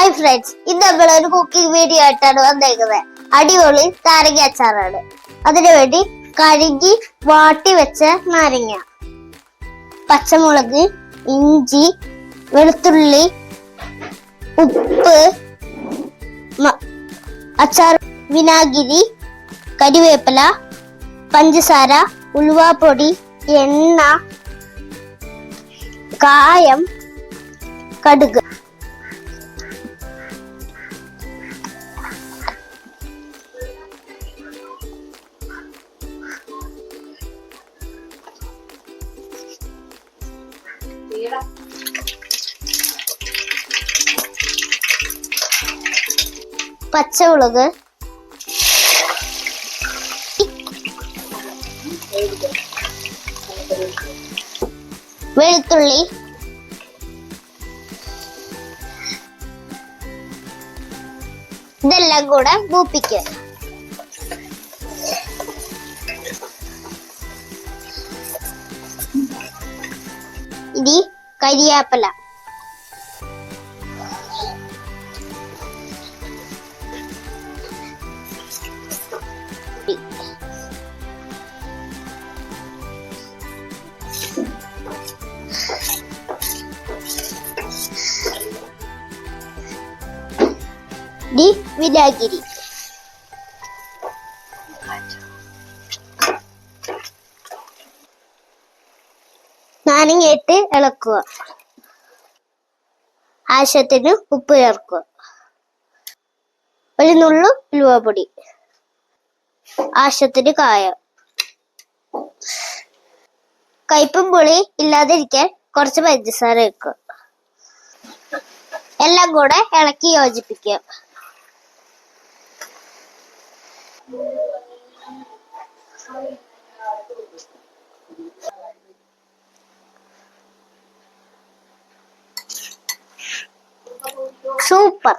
Hi friends ഇന്ന് നമ്മൾ ഒരു കുക്കിംഗ് വീഡിയോ ആയിട്ടാണ് വന്നേക്കുന്നത്. അടിപൊളി നാരങ്ങ അച്ചാറാണ്. അതിനുവേണ്ടി കഴുകി വാട്ടി വെച്ച നാരങ്ങ. പച്ചമുളക് ഇഞ്ചി വെളുത്തുള്ളി ഉപ്പ് അച്ചാർ വിനാഗിരി കരിവേപ്പില പഞ്ചസാര ഉലുവാപ്പൊടി എണ്ണ കായം കടുക്. പച്ചമുളക്. വെളുത്തുള്ളി. ഇതെല്ലാം കൂടെ മൂപ്പിക്കുക ഇനി കരിയാപ്പല. വിനാഗിരി. നാരങ്ങയിട്ട് ഇളക്കുക. ആവശ്യത്തിന് ഉപ്പ് ചേർക്കുക. ഒരു നുള്ളു ഉലുവപ്പൊടി. ആവശ്യത്തിന് കായം. കയ്പും പുളി ഇല്ലാതിരിക്കാൻ കുറച്ച് പഞ്ചസാര വെക്കുക എല്ലാം കൂടെ ഇളക്കി യോജിപ്പിക്കുക. sopa.